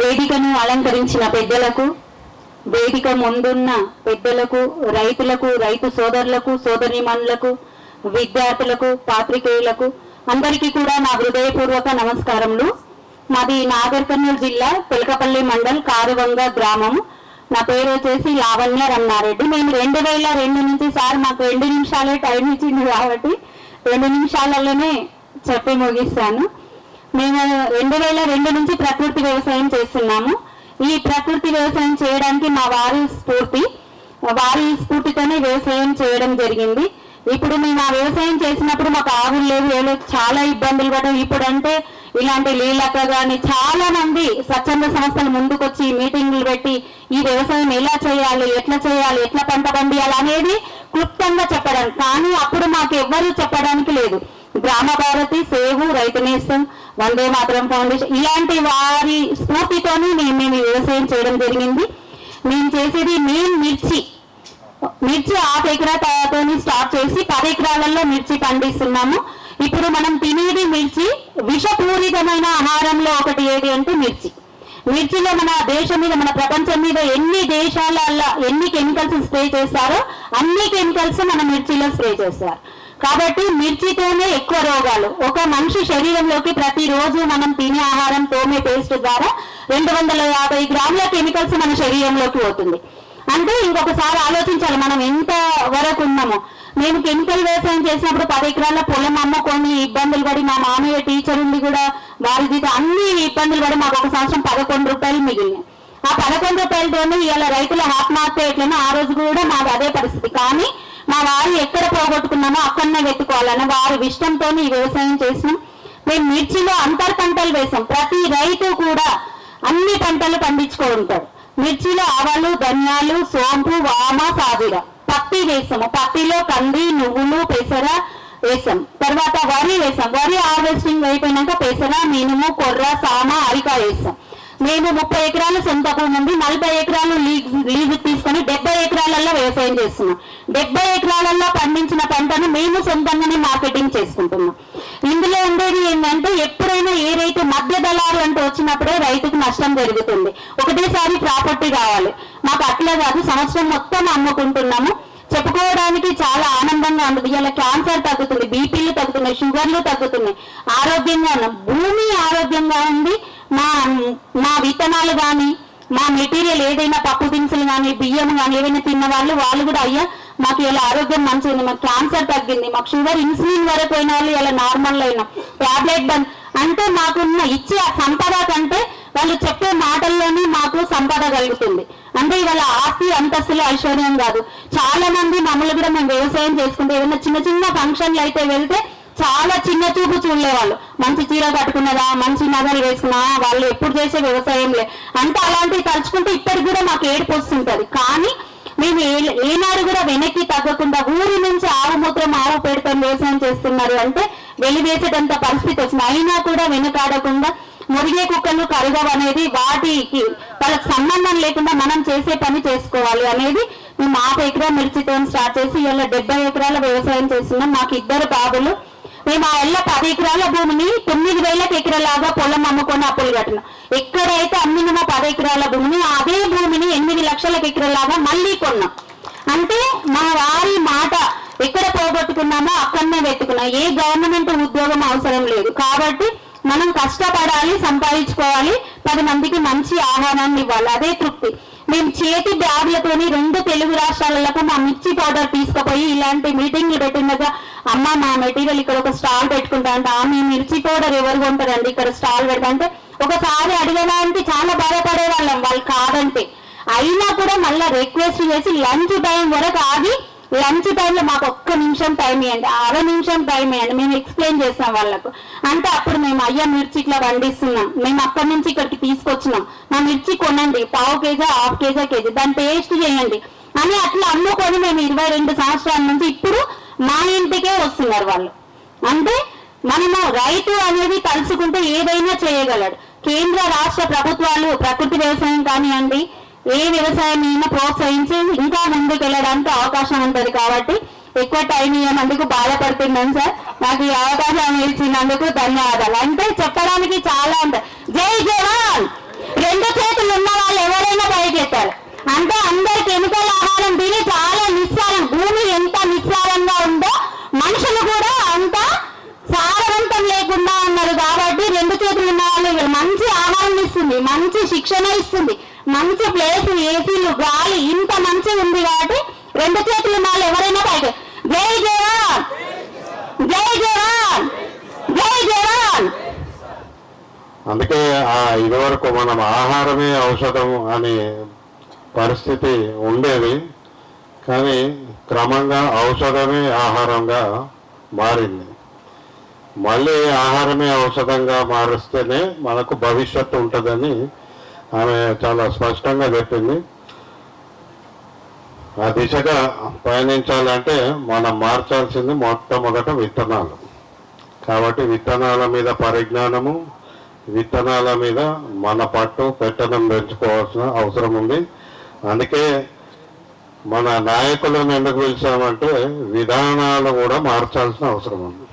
వేదికను అలంకరించిన పెద్దలకు వేదిక ముందున్న పెద్దలకు రైతులకు రైతు సోదరులకు సోదరిమణులకు విద్యార్థులకు పాత్రికేయులకు అందరికీ కూడా నా హృదయపూర్వక నమస్కారములు. మాది నాగర్ కర్నూలు జిల్లా పిలకపల్లి మండల్ కారువంగ గ్రామం. నా పేరు వచ్చేసి లావణ్య రమణారెడ్డి నేను రెండు వేల రెండు నుంచి సార్ మాకు రెండు నిమిషాలే టైం ఇచ్చింది కాబట్టి రెండు నిమిషాలలోనే చెప్పి ముగిస్తాను. మేము రెండు వేల రెండు నుంచి ప్రకృతి వ్యవసాయం చేస్తున్నాము. ఈ ప్రకృతి వ్యవసాయం చేయడానికి మా వారి స్ఫూర్తి వారి స్ఫూర్తితోనే వ్యవసాయం చేయడం జరిగింది. ఇప్పుడు మేము ఆ వ్యవసాయం చేసినప్పుడు మాకు ఆవులు లేవు ఏదో చాలా ఇబ్బందులు పడ్డాం. ఇప్పుడంటే ఇలాంటి లీలక కానీ చాలా మంది స్వచ్ఛంద సంస్థలు ముందుకొచ్చి మీటింగ్లు పెట్టి ఈ వ్యవసాయం ఎలా చేయాలి ఎట్లా చేయాలి ఎట్లా పంట పండియాలి అనేది క్లుప్తంగా చెప్పడం. కానీ అప్పుడు మాకు ఎవ్వరూ చెప్పడానికి లేదు. గ్రామ భారతి సేవు రైతు నేస్తం వందే మాతరం ఫౌండేషన్. ఇలాంటి వారి స్ఫూర్తితోనే మేము మేము వ్యవసాయం చేయడం జరిగింది. మేము చేసేది మెయిన్ మిర్చి. మిర్చి హాఫ్ ఎకరాతో స్టార్ట్ చేసి పది ఎకరాలలో మిర్చి పండిస్తున్నాము. ఇప్పుడు మనం తినేది మిర్చి విషపూరితమైన ఆహారంలో ఒకటి ఏది అంటే మిర్చి. మిర్చిలో మన దేశం మీద మన ప్రపంచం మీద ఎన్ని దేశాలలో ఎన్ని కెమికల్స్ స్ప్రే చేస్తారో అన్ని కెమికల్స్ మన మిర్చిలో స్ప్రే చేస్తారు. కాబట్టి మిర్చితోనే ఎక్కువ రోగాలు. ఒక మనిషి శరీరంలోకి ప్రతిరోజు మనం తినే ఆహారం తోమే పేస్ట్ ద్వారా రెండు వందల యాభై గ్రాముల కెమికల్స్ మన శరీరంలోకి పోతుంది. అంటే ఇంకొకసారి ఆలోచించాలి మనం ఎంత వరకు ఉన్నామో. మేము కెమికల్ వ్యవసాయం చేసినప్పుడు పది ఎకరాల పొలం అమ్ముకొని ఇబ్బందులు పడి మా మామయ్య టీచర్ ఉంది కూడా వారి అన్ని ఇబ్బందులు పడి మాకు ఒక సంవత్సరం పదకొండు రూపాయలు మిగిలినాయి. ఆ పదకొండు రూపాయలతోనే ఇవాళ రైతుల ఆత్మహత్య ఎట్లనో ఆ రోజు కూడా మాకు అదే పరిస్థితి. కానీ మా వారు ఎక్కడ పోగొట్టుకున్నామో అక్కడనే వెతుకోవాలని వారి ఇష్టంతో ఈ వ్యవసాయం చేసినాం. మేము మిర్చిలో అంతర్ పంటలు వేసాం. ప్రతి రైతు కూడా అన్ని పంటలు పండించుకుంటాడు మిర్చిలో ఆవాలు ధనియాలు సోంపు వామ సాజీర పత్తి వేసాము. పత్తిలో కంది నువ్వులు పెసర వేసాం. తర్వాత వరి వేసాం. వరి హార్వెస్టింగ్ అయిపోయినాక పెసర మినుము కొర్ర సామ అరిక వేసాం. మేము ముప్పై ఎకరాలు సొంతకు భూమి ఉంది. నలభై ఎకరాలు లీజ్ లీజు తీసుకొని డెబ్బై ఎకరాలలో వ్యవసాయం చేస్తున్నాం. డెబ్బై ఎకరాలలో పండించిన పంటను మేము సొంతంగానే మార్కెటింగ్ చేసుకుంటున్నాం. ఇందులో ఉండేది ఏంటంటే ఎప్పుడైనా ఏ రైతు మధ్య దళారు అంటూ వచ్చినప్పుడే రైతుకు నష్టం జరుగుతుంది. ఒకటేసారి ప్రాపర్టీ కావాలి. మాకు అట్లా కాదు సంవత్సరం మొత్తం అమ్ముకుంటున్నాము. చెప్పుకోవడానికి చాలా ఆనందంగా ఉంది. ఇలా క్యాన్సర్ తగ్గుతుంది బీపీలు తగ్గుతున్నాయి షుగర్లు తగ్గుతున్నాయి. ఆరోగ్యంగా ఉన్నాం. భూమి ఆరోగ్యంగా ఉంది. మా మా విత్తనాలు కానీ మా మెటీరియల్ ఏదైనా పప్పు దినుసులు కానీ బియ్యం కానీ ఏదైనా తిన్న వాళ్ళు వాళ్ళు కూడా అయ్యా మాకు ఇలా ఆరోగ్యం మంచిగా ఉంది మాకు క్యాన్సర్ తగ్గింది మాకు షుగర్ ఇన్సులిన్ వరకు పోయిన వాళ్ళు ఇలా నార్మల్ అయినా. టాబ్లెట్ బంద్. అంటే మాకున్న ఇచ్చే ఆ సంపద కంటే వాళ్ళు చెప్పే మాటల్లోనే మాకు సంపద కలుగుతుంది. అంటే ఇవాళ ఆస్తి అంతస్తులు ఐశ్వర్యం కాదు. చాలా మంది మమ్మల్ని కూడా మేము వ్యవసాయం చేసుకుంటే ఏదైనా చిన్న చిన్న ఫంక్షన్లు అయితే వెళ్తే చాలా చిన్న చూపు చూడలేవాళ్ళు. మంచి చీర కట్టుకున్నదా మంచి నగలు వేసుకున్నా వాళ్ళు ఎప్పుడు చేసే వ్యవసాయం లే. అంటే అలాంటివి తలుచుకుంటే ఇప్పటికి కూడా మాకు ఏడుపు వస్తుంటది. కానీ మేము ఏ- ఏనాడు కూడా వెనక్కి తగ్గకుండా ఊరి నుంచి ఆవు మూత్రం ఆవు పేరుతో వ్యవసాయం చేస్తున్నారు అంటే వెలివేసేటంత పరిస్థితి వచ్చింది. అయినా కూడా వెనకాడకుండా మురిగే కుక్కలు కరగవు అనేది వాటికి వాళ్ళకి సంబంధం లేకుండా మనం చేసే పని చేసుకోవాలి అనేది మేము ఆరు ఎకరా మిర్చితో స్టార్ట్ చేసి ఇలా డెబ్బై ఎకరాల వ్యవసాయం చేస్తున్నాం. మాకు ఇద్దరు బాబులు మేము ఆ ఇళ్ళ పది ఎకరాల భూమిని తొమ్మిది వేల ఎకరాలాగా పొలం అమ్ముకొని అప్పులు కట్టినాం. ఎక్కడైతే అమ్మినమో పది ఎకరాల భూమిని అదే భూమిని ఎనిమిది లక్షల ఎకరాలాగా మళ్ళీ కొన్నాం. అంటే మా వారి మాట ఎక్కడ పోగొట్టుకున్నామో అక్కడనే వెతుకున్నాం. ఏ గవర్నమెంట్ ఉద్యోగం అవసరం లేదు. కాబట్టి మనం కష్టపడాలి సంపాదించుకోవాలి. పది మందికి మంచి ఆహారాన్ని ఇవ్వాలి. అదే తృప్తి. మేము చేతి బ్యాగులతోని రెండు తెలుగు రాష్ట్రాలకు మా మిర్చి పౌడర్ తీసుకుపోయి ఇలాంటి మీటింగ్లు పెట్టినగా అమ్మ మా మెటీరియల్ ఇక్కడ ఒక స్టాల్ పెట్టుకుంటా అంటే ఆమె మిర్చి పౌడర్ ఎవరు కొంటారండి ఇక్కడ స్టాల్ పెడతా. అంటే ఒకసారి అడగడానికి చాలా బాధపడే వాళ్ళం వాళ్ళు కాదంటే. అయినా కూడా మళ్ళీ రిక్వెస్ట్ చేసి లంచ్ టైం వరకు ఆగి లంచ్ టైంలో మాకు ఒక్క నిమిషం టైం ఇవ్వండి అర నిమిషం టైం ఇవ్వండి మేము ఎక్స్ప్లెయిన్ చేస్తాం వాళ్ళకు. అంటే అప్పుడు మేము అయ్యా మిర్చి ఇట్లా పండిస్తున్నాం మేము అక్కడి నుంచి ఇక్కడికి తీసుకొచ్చినాం. మా మిర్చి కొనండి పావు కేజీ హాఫ్ కేజీ కేజీ దాన్ని టేస్ట్ చేయండి. అని అట్లా అమ్ముకొని మేము ఇరవై రెండు సంవత్సరాల నుంచి ఇప్పుడు మా ఇంటికే వస్తున్నారు వాళ్ళు. అంటే మనము రైతు అనేది తలుచుకుంటే ఏదైనా చేయగలడు. కేంద్ర రాష్ట్ర ప్రభుత్వాలు ప్రకృతి వ్యవసాయం కానివ్వండి ఏ వ్యవసాయం అయినా ప్రోత్సహించి ఇంకా ముందుకు వెళ్ళడానికి అవకాశం ఉంటుంది కాబట్టి ఎక్కువ టైం ఇవ్వనందుకు బాధపడుతున్నాను సార్. నాకు ఈ అవకాశం ఇచ్చినందుకు ధన్యవాదాలు. అంటే చెప్పడానికి చాలా ఉంటాయి. జై జవాన్! రెండు కేట్లు ఉన్న వాళ్ళు ఎవరైనా బయగెత్తారు అంటే అందరు కెమికల్ ఆహారం తిని చాలా నిస్సారం. భూమి ఎంత నిస్సారంగా ఉందో మనుషులు కూడా అంత సారవంతం లేకుండా ఉన్నారు కాబట్టి రెండు చేతులు ఉన్న వాళ్ళు మంచి ఆహారం ఇస్తుంది మంచి శిక్షణ ఇస్తుంది మంచి ప్లేస్ ఏసీలు గాలి ఇంత మంచి ఉంది కాబట్టి రెండు చేతులు ఉన్న వాళ్ళు ఎవరైనా పైకి జై జవాన్! జై జవాన్! జై జవాన్! అందుకే ఇదివరకు మనం ఆహారమే ఔషధం అని పరిస్థితి ఉండేది. కానీ క్రమంగా ఔషధమే ఆహారంగా మారింది. మళ్ళీ ఆహారమే ఔషధంగా మారిస్తేనే మనకు భవిష్యత్తు ఉంటుందని ఆమె చాలా స్పష్టంగా చెప్పింది. ఆ దిశగా పయనించాలంటే మనం మార్చాల్సింది మొట్టమొదట విత్తనాలు. కాబట్టి విత్తనాల మీద పరిజ్ఞానము విత్తనాల మీద మన పట్టు పెట్టడం పెంచుకోవాల్సిన అవసరం ఉంది. అందుకే మన నాయకులను ఎందుకు పిలిచామంటే విధానాలు కూడా మార్చాల్సిన అవసరం ఉంది.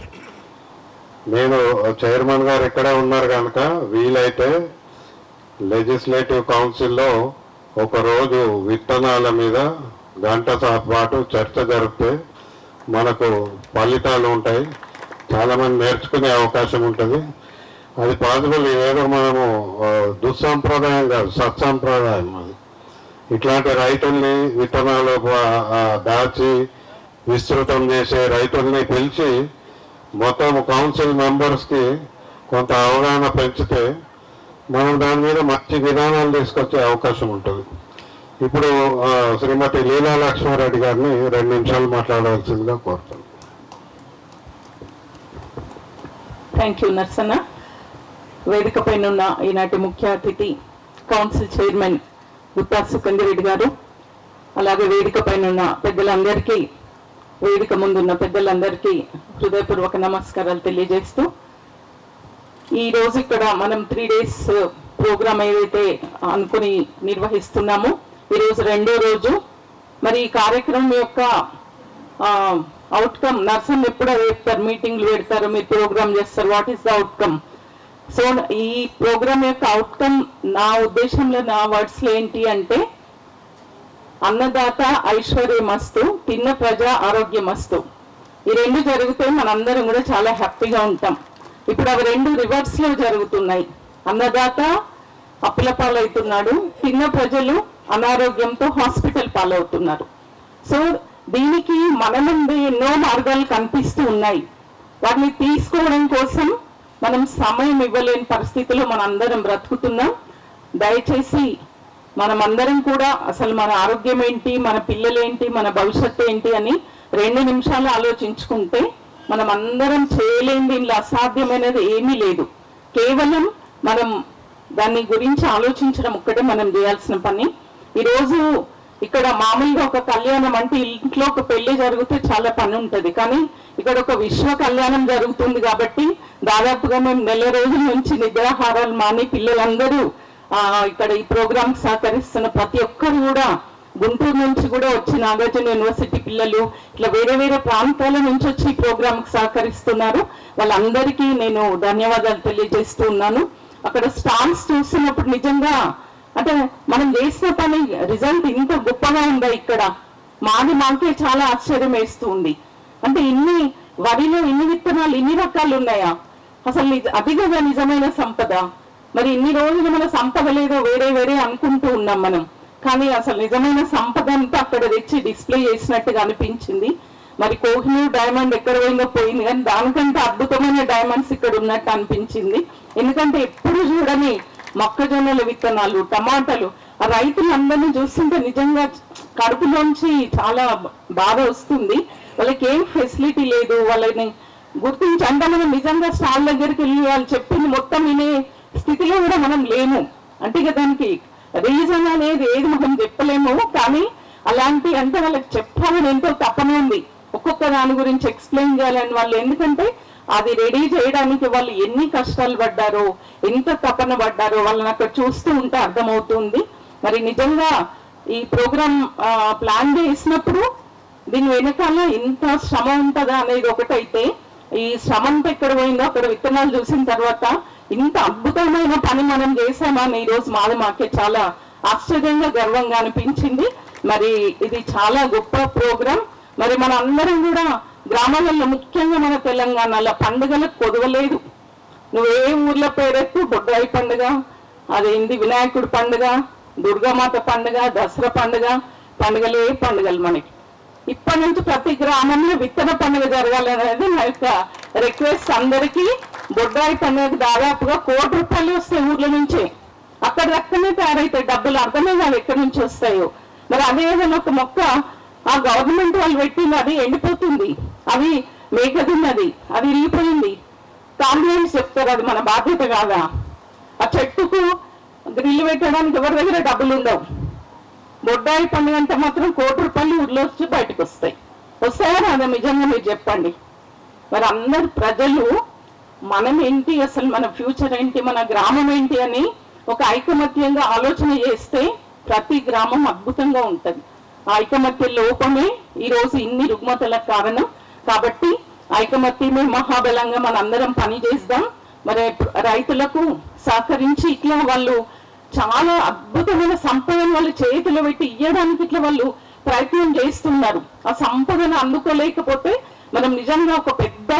నేను చైర్మన్ గారు ఇక్కడే ఉన్నారు కనుక వీలైతే లెజిస్లేటివ్ కౌన్సిల్లో ఒకరోజు విత్తనాల మీద గంట పాటు చర్చ జరిపితే మనకు ఫలితాలు ఉంటాయి. చాలామంది నేర్చుకునే అవకాశం ఉంటుంది. అది పాసిబుల్ ఏదో మనము దుస్సాంప్రదాయం కాదు సత్సాంప్రదాయం అది. ఇట్లాంటి రైతుల్ని విత్తనాలు దాచి విస్తృతం చేసే రైతుల్ని పిలిచి మొత్తం కౌన్సిల్ మెంబర్స్కి కొంత అవగాహన పెంచితే మనం దాని మీద మంచి విధానాలు తీసుకొచ్చే అవకాశం ఉంటుంది. ఇప్పుడు శ్రీమతి లీలా లక్ష్మారెడ్డి గారిని రెండు నిమిషాలు మాట్లాడవలసిందిగా కోరుతాను థ్యాంక్ యూ నర్సన్న వేదికపైన ఉన్న ఈనాటి ముఖ్య అతిథి కౌన్సిల్ చైర్మన్ గుత్తా సుఖందిరెడ్డి గారు అలాగే వేదిక పైన ఉన్న పెద్దలందరికీ వేదిక ముందున్న పెద్దలందరికీ హృదయపూర్వక నమస్కారాలు తెలియజేస్తూ ఈ రోజు ఇక్కడ మనం త్రీ డేస్ ప్రోగ్రామ్ ఏదైతే అనుకుని నిర్వహిస్తున్నామో ఈరోజు రెండో రోజు. మరి ఈ కార్యక్రమం యొక్క అవుట్కమ్ నర్సన్ ఎప్పుడు చెప్తారు మీటింగ్లు పెడతారు మీరు ప్రోగ్రామ్ చేస్తారు what is the outcome so ఈ ప్రోగ్రామ్ యొక్క అవుట్కమ్ నా ఉద్దేశంలో నా వర్డ్స్లో ఏంటి అంటే అన్నదాత ఐశ్వర్యమస్తు తిన్న ప్రజ ఆరోగ్యమస్తు. ఈ రెండు జరిగితే మనందరం కూడా చాలా హ్యాపీగా ఉంటాం. ఇప్పుడు అవి రెండు రివర్స్లో జరుగుతున్నాయి. అన్నదాత అప్పుల పాలవుతున్నాడు తిన్న ప్రజలు అనారోగ్యంతో హాస్పిటల్ పాలవుతున్నారు. సో దీనికి మన ముందు ఎన్నో మార్గాలు కనిపిస్తూ ఉన్నాయి. వాటిని తీసుకోవడం కోసం మనం సమయం ఇవ్వలేని పరిస్థితిలో మన అందరం బ్రతుకుతున్నాం. దయచేసి మనం అందరం కూడా అసలు మన ఆరోగ్యం ఏంటి మన పిల్లలేంటి మన భవిష్యత్తు ఏంటి అని రెండు నిమిషాలు ఆలోచించుకుంటే మనం అందరం చేయలేని దీనిలో అసాధ్యమైనది ఏమీ లేదు. కేవలం మనం దాని గురించి ఆలోచించడం ఒక్కటే మనం చేయాల్సిన పని. ఈరోజు ఇక్కడ మామూలుగా ఒక కళ్యాణం అంటే ఇంట్లో ఒక పెళ్ళి జరిగితే చాలా పని ఉంటుంది. కానీ ఇక్కడ ఒక విశ్వ కళ్యాణం జరుగుతుంది కాబట్టి దాదాపుగా మేము నెల రోజుల నుంచి నిద్రాహారాలు మాని పిల్లలందరూ ఆ, ఇక్కడ ఈ ప్రోగ్రామ్ సహకరిస్తున్న ప్రతి ఒక్కరు కూడా గుంటూరు నుంచి కూడా వచ్చి నాగార్జున యూనివర్సిటీ పిల్లలు ఇట్లా వేరే వేరే ప్రాంతాల నుంచి వచ్చి ఈ ప్రోగ్రామ్కి సహకరిస్తున్నారు. వాళ్ళందరికీ నేను ధన్యవాదాలు తెలియజేస్తూ ఉన్నాను. అక్కడ స్టాల్స్ చూస్తున్నప్పుడు నిజంగా అంటే మనం చేసిన పని రిజల్ట్ ఇంత గొప్పగా ఉందా ఇక్కడ? మాది మాకే చాలా ఆశ్చర్యం వేస్తూ ఉంది అంటే ఇన్ని వరిలో ఇన్ని విత్తనాలు ఇన్ని రకాలు ఉన్నాయా అసలు నిజ- అది కదా నిజమైన సంపద. మరి ఇన్ని రోజులు మన సంపద లేదో వేరే వేరే అనుకుంటూ ఉన్నాం మనం. కానీ అసలు నిజమైన సంపద అంతా అక్కడ తెచ్చి డిస్ప్లే చేసినట్టుగా అనిపించింది. మరి కోహినూర్ డైమండ్ ఎక్కడ పోయిందో పోయింది. కానీ దానికంటే అద్భుతమైన డైమండ్స్ ఇక్కడ ఉన్నట్టు అనిపించింది. ఎందుకంటే ఎప్పుడు చూడని మొక్కజొన్నల విత్తనాలు టమాటాలు. ఆ రైతులందరినీ చూస్తుంటే నిజంగా కడుపులోంచి చాలా బాధ వస్తుంది. వాళ్ళకి ఏం ఫెసిలిటీ లేదు. వాళ్ళని గుర్తించి అంటే మనం నిజంగా స్టాల్ దగ్గరికి వెళ్ళి వాళ్ళు చెప్పింది మొత్తం వినే స్థితిలో కూడా మనం లేము. అంటే ఇక దానికి రీజన్ అనేది ఏది మనం చెప్పలేము. కానీ అలాంటి అంటే వాళ్ళకి చెప్పాలని ఎంతో తప్పనే ఉంది. ఒక్కొక్క దాని గురించి ఎక్స్ప్లెయిన్ చేయాలని వాళ్ళు. ఎందుకంటే అది రెడీ చేయడానికి వాళ్ళు ఎన్ని కష్టాలు పడ్డారో ఎంత తపన పడ్డారో వాళ్ళని అక్కడ చూస్తూ ఉంటే అర్థమవుతుంది. మరి నిజంగా ఈ ప్రోగ్రామ్ ప్లాన్ చేసినప్పుడు దీని వెనకాల ఇంత శ్రమ ఉంటుందా అనేది ఒకటైతే ఈ శ్రమ అంతా ఎక్కడ పోయిందో అక్కడ విత్తనాలు చూసిన తర్వాత ఇంత అద్భుతమైన పని మనం చేసామని ఈ ఈరోజు మాది మాకే చాలా ఆశ్చర్యంగా గర్వంగా అనిపించింది. మరి ఇది చాలా గొప్ప ప్రోగ్రాం మరి మన అందరం కూడా గ్రామాలలో ముఖ్యంగా మన తెలంగాణలో పండుగలకు కొదవలేదు. నువ్వు ఏ ఊర్లో పేరెత్తు బొడ్రాయి పండుగ అదేంది వినాయకుడి పండుగ దుర్గామాత పండుగ దసరా పండుగ పండుగలే పండుగలు మనకి. ఇప్పటి నుంచి ప్రతి గ్రామంలో విత్తన పండుగ జరగాలనేది నా యొక్క రిక్వెస్ట్ అందరికీ. బొడ్రాయి పండుగ దాదాపుగా కోటి రూపాయలు వస్తాయి ఊర్ల నుంచే. అక్కడ రక్కనే తయారైతాయి డబ్బులు అర్థమే కాదు ఎక్కడి నుంచి వస్తాయో. మరి అదే ఒక మొక్క ఆ గవర్నమెంట్ వాళ్ళు పెట్టింది అది ఎండిపోతుంది. అవి మేకదున్నది అది ఇరిగిపోయింది కాంప్లైంట్స్ చెప్తారు అది మన బాధ్యత కాదా? ఆ చెట్టుకు గ్రిల్ పెట్టడానికి ఎవరి దగ్గర డబ్బులు ఉండవు బొడ్డాయి పండుగ అంటే మాత్రం కోటి రూపాయలు ఊళ్ళో వచ్చి బయటకు వస్తాయి వస్తాయా రాదా? నిజంగా మీరు చెప్పండి. మరి అందరు ప్రజలు మనం ఏంటి అసలు మన ఫ్యూచర్ ఏంటి మన గ్రామం ఏంటి అని ఒక ఐకమత్యంగా ఆలోచన చేస్తే ప్రతి గ్రామం అద్భుతంగా ఉంటుంది. ఆ ఐకమత్య లోపమే ఈరోజు ఇన్ని రుగ్మతలకు కారణం. కాబట్టి ఐకమత్యమే మహాబలంగా మన అందరం పని చేద్దాం మరి రైతులకు సహకరించి ఇట్లా వాళ్ళు చాలా అద్భుతమైన సంపదను వాళ్ళు చేతిలో పెట్టి ఇవ్వడానికి ఇట్లా వాళ్ళు ప్రయత్నం చేస్తున్నారు. ఆ సంపదను అందుకోలేకపోతే మనం నిజంగా ఒక పెద్ద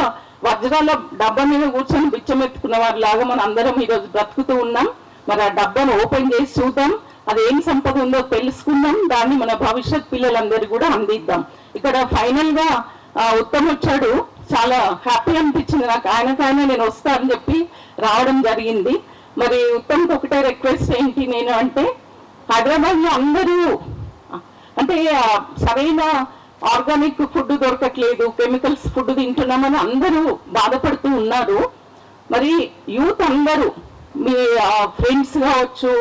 వజ్రాల డబ్బా మీద కూర్చొని బిచ్చమెత్తుకున్న వారి లాగా మనం అందరం ఈరోజు బ్రతుకుతూ ఉన్నాం. మరి ఆ డబ్బాను ఓపెన్ చేసి చూద్దాం. అది ఏం సంపద ఉందో తెలుసుకుందాం. దాన్ని మన భవిష్యత్ పిల్లలందరూ కూడా అందిద్దాం. ఇక్కడ ఫైనల్గా ఉత్తమ్ వచ్చాడు చాలా హ్యాపీ అనిపించింది నాకు. ఆయనకైనా నేను వస్తానని చెప్పి రావడం జరిగింది. మరి ఉత్తమ్కి ఒకటే రిక్వెస్ట్ ఏంటి నేను అంటే హైదరాబాద్లో అందరూ అంటే సరైన ఆర్గానిక్ ఫుడ్ దొరకట్లేదు కెమికల్స్ ఫుడ్ తింటున్నామని అందరూ బాధపడుతూ ఉన్నారు. మరి యూత్ అందరూ మీ ఫ్రెండ్స్ కావచ్చు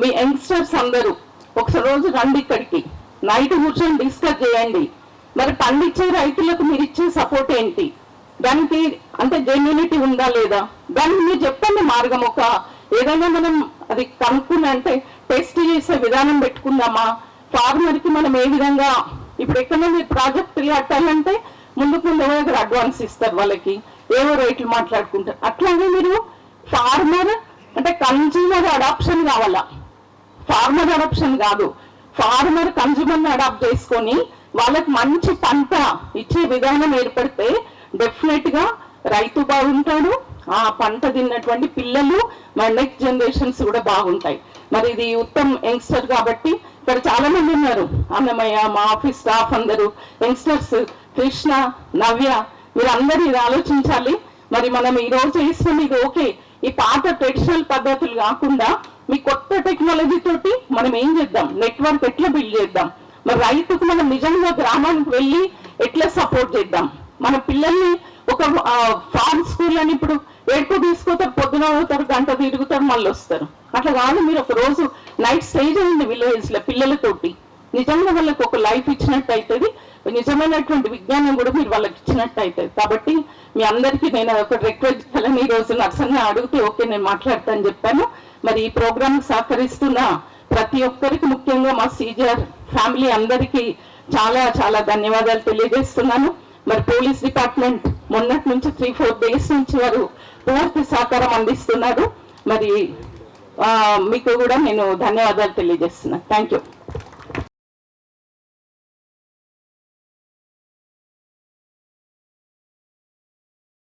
మీ యంగ్స్టర్స్ అందరూ ఒకసారి రోజు రండి ఇక్కడికి. నైట్ కూర్చొని డిస్కస్ చేయండి. మరి పండించే రైతులకు మీరు ఇచ్చే సపోర్ట్ ఏంటి? దానికి అంటే జెన్యునిటీ ఉందా లేదా? దానికి మీరు చెప్పండి మార్గం ఒక. ఏదైనా మనం అది కనుక్కుని అంటే టెస్ట్ చేసే విధానం పెట్టుకుందామా? ఫార్మర్కి మనం ఏ విధంగా ఇప్పుడు ఎక్కడైనా మీరు ప్రాజెక్టులు కట్టాలంటే ముందుకు ముందు దగ్గర అడ్వాన్స్ ఇస్తారు వాళ్ళకి. ఏవో రేట్లు మాట్లాడుకుంటారు. అట్లాగే మీరు ఫార్మర్ అంటే కన్జ్యూమర్ అడాప్షన్ కావాలా? ఫార్మర్ అడాప్షన్ కాదు. ఫార్మర్ కన్జ్యూమర్ని అడాప్ట్ చేసుకొని వాళ్ళకి మంచి పంట ఇచ్చే విధానం ఏర్పడితే డెఫినెట్గా రైతు బాగుంటాడు. ఆ పంట తిన్నటువంటి పిల్లలు మన నెక్స్ట్ జనరేషన్స్ కూడా బాగుంటాయి. మరి ఇది ఉత్తమ్ యంగ్స్టర్ కాబట్టి ఇక్కడ చాలా మంది ఉన్నారు. అన్నమయ్య మా ఆఫీస్ స్టాఫ్ అందరూ యంగ్స్టర్స్ కృష్ణ నవ్య మీరు ఇది ఆలోచించాలి. మరి మనం ఈ రోజు చేస్తున్న ఇది ఓకే. ఈ పాత ట్రెడిషనల్ పద్ధతులు కాకుండా మీ కొత్త టెక్నాలజీ తోటి మనం ఏం చేద్దాం? నెట్వర్క్ ఎట్లా బిల్డ్ చేద్దాం? మరి రైతుకు మనం నిజంగా గ్రామానికి వెళ్ళి ఎట్లా సపోర్ట్ చేద్దాం? మన పిల్లల్ని ఒక ఫార్మ్ స్కూల్ అని ఇప్పుడు ఎక్కువ తీసుకుపోతారు పొద్దున పోతారు గంట తిరుగుతారు మళ్ళీ వస్తారు. అట్లా కాదు మీరు ఒక రోజు నైట్ స్టే చేయండి విలేజ్లో పిల్లలతోటి. నిజంగా వాళ్ళకి ఒక లైఫ్ ఇచ్చినట్టు అవుతుంది నిజమైనటువంటి విజ్ఞానం కూడా మీరు వాళ్ళకి ఇచ్చినట్టు అవుతుంది కాబట్టి మీ అందరికీ నేను ఒక రిక్వెస్ట్ చేయాలని ఈ రోజు నర్సంగా అడిగితే ఓకే నేను మాట్లాడతాను చెప్పాను. మరి ఈ ప్రోగ్రామ్ సహకరిస్తున్న ప్రతి ఒక్కరికి ముఖ్యంగా మా సీజర్ ఫ్యామిలీ అందరికీ చాలా చాలా ధన్యవాదాలు తెలియజేస్తున్నాను. మరి పోలీస్ డిపార్ట్మెంట్ మొన్నటి నుంచి త్రీ ఫోర్ డేస్ నుంచి వారు పూర్తి సహకారం అందిస్తున్నారు. మరి మీకు కూడా నేను ధన్యవాదాలు తెలియజేస్తున్నాను. Thank you